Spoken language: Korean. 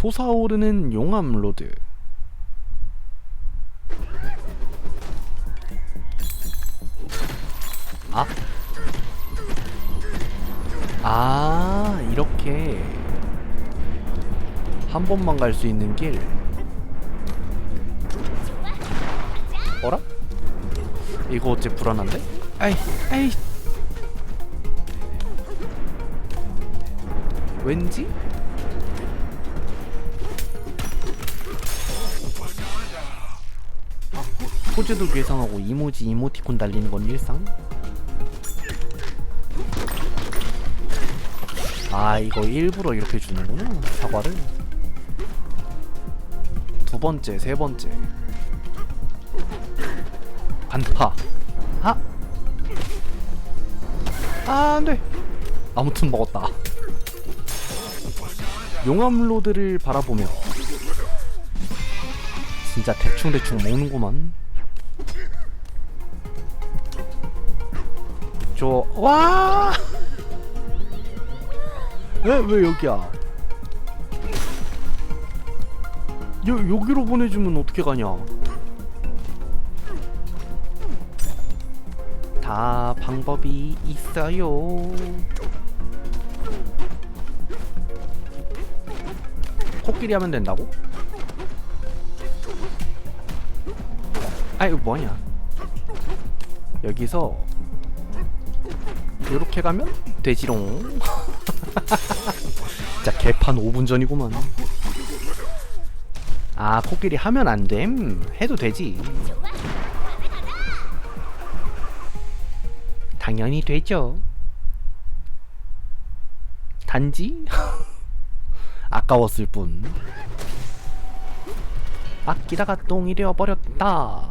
솟아오르는 용암 로드 아? 아 이렇게 한 번만 갈 수 있는 길 어라? 이거 어째 불안한데? 아이 아이 왠지? 포즈도 계산하고 이모지 이모티콘 달리는 건 일상? 아 이거 일부러 이렇게 주는구나 사과를. 두 번째 세 번째. 반파 아! 아 안돼. 아무튼 먹었다. 용암로드를 바라보며 진짜 대충대충 먹는구만 저 와! 왜, 왜 여기야? 여, 여기로 보내주면 어떻게 가냐? 다 방법이 있어요. 코끼리 하면 된다고? 아 이거 뭐냐? 여기서 이렇게 가면 되지롱. 진짜 개판 5분 전이구만. 아 코끼리 하면 안 됨. 해도 되지. 당연히 되죠. 단지 아까웠을 뿐. 아끼다가 똥이 되어버렸다.